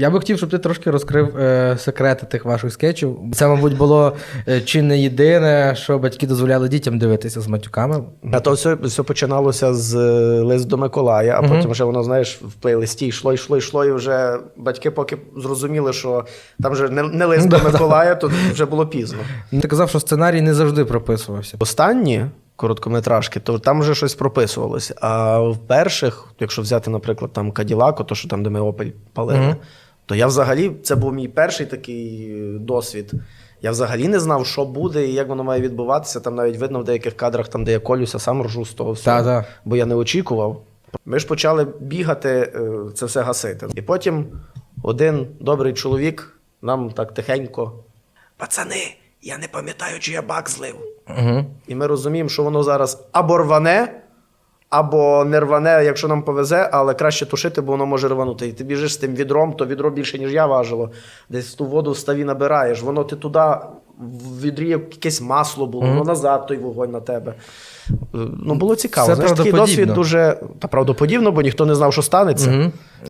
Я би хотів, щоб ти трошки розкрив е, секрети тих ваших скетчів. Це, мабуть, було е, чи не єдине, що батьки дозволяли дітям дивитися з матюками. А то все, все починалося з е, лист до Миколая, а потім вже воно, знаєш, в плейлисті йшло, йшло, йшло, і вже батьки поки зрозуміли, що там вже не, не лист до Миколая, то вже було пізно. Ти казав, що сценарій не завжди прописувався. Останні короткометражки, то там вже щось прописувалося. А в перших, якщо взяти, наприклад, там Каділако, то що там, де ми опель палили, то я взагалі, це був мій перший такий досвід. Я взагалі не знав, що буде і як воно має відбуватися. Там навіть видно в деяких кадрах, там, де я колюся, сам ржу з того всього. Та-та. Бо я не очікував. Ми ж почали бігати, е, це все гасити. І потім один добрий чоловік нам так тихенько: пацани, я не пам'ятаю, чи я бак злив. Угу. І ми розуміємо, що воно зараз або рване, або не рване, якщо нам повезе, але краще тушити, бо воно може рванути. І ти біжиш з тим відром, то відро більше, ніж я важило. Десь ту воду в ставі набираєш. Воно ти туди, в відрі якесь масло було, воно назад той вогонь на тебе. Ну, було цікаво. Це Знаєш, такий досвід дуже та правдоподібно, бо ніхто не знав, що станеться. Угу.